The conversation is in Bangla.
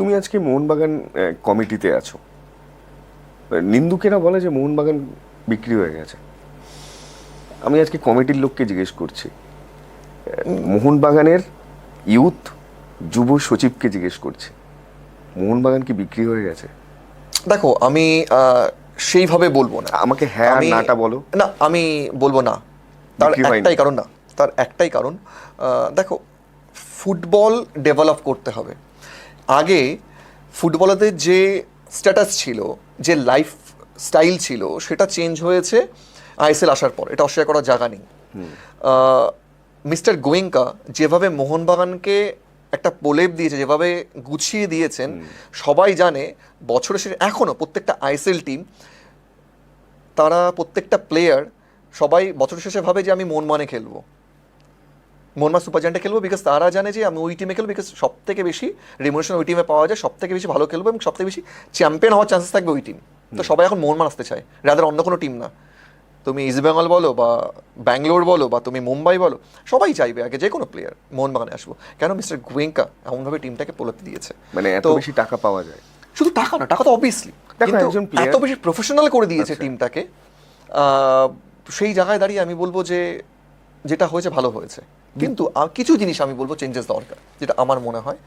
তুমি আজকে মোহনবাগান কমিটিতে আছো। নিন্দুকেরা বলে যে মোহনবাগান বিক্রি হয়ে গেছে। আমি আজকে কমিটির লোককে জিজ্ঞেস করছি। মোহনবাগানের ইউথ যুব সচিবকে জিজ্ঞেস করছি মোহনবাগান কি বিক্রি হয়ে গেছে? দেখো আমি সেইভাবে বলব না। আমাকে হ্যাঁ নাটা বলো। না আমি বলব না। তার একটাই কারণ না। তার একটাই কারণ দেখো ফুটবল ডেভেলপ করতে হবে। আগে ফুটবলারদের যে স্ট্যাটাস ছিল যে লাইফ স্টাইল ছিল সেটা চেঞ্জ হয়েছে আইএসএল আসার পর। এটা অস্বীকার করার জায়গা নেই। মিস্টার গোয়েঙ্কা যেভাবে মোহনবাগানকে একটা প্রলেপ দিয়েছে যেভাবে গুছিয়ে দিয়েছেন সবাই জানে বছরে শেষে এখনও প্রত্যেকটা আইএসএল টিম তারা প্রত্যেকটা প্লেয়ার সবাই বছর শেষে ভাবে যে আমি মনমানে খেলব। মনমা সুপার জায়ান্টে খেলব বিকজ তারা জানে যে আমি ওই টিমে খেলব বিকজ সব থেকে বেশি রিমোশন ওই টিমে পাওয়া যায় সব থেকে বেশি ভালো খেলব এবং সব থেকে বেশি চ্যাম্পিয়ন হওয়ার চান্সেস থাকবে ওই টিম তো সবাই এখন মোহনমান আসতে চায় রাদার অন্য কোনো টিম না। তুমি ইস্ট বেঙ্গল বলো বা ব্যাঙ্গালোর বলো বা তুমি মুম্বাই বলো সবাই চাইবে আগে যে কোনো প্লেয়ার মোহনবাগানে আসব। কেন মিস্টার গোয়েঙ্কা এমনভাবে টিমটাকে পোলাতে দিয়েছে? মানে এত বেশি টাকা পাওয়া যায়। শুধু টাকা না টাকা তো অবভিয়াসলি এত বেশি প্রফেশনাল করে দিয়েছে আচ্ছা। টিমটাকে আহ, সেই জায়গায় দাঁড়িয়ে আমি বলব যে যেটা হয়েছে, ভালো হয়েছে। কিন্তু কিছু জিনিস আমি বলব চেঞ্জেস দরকার, যেটা আমার মনে হয়।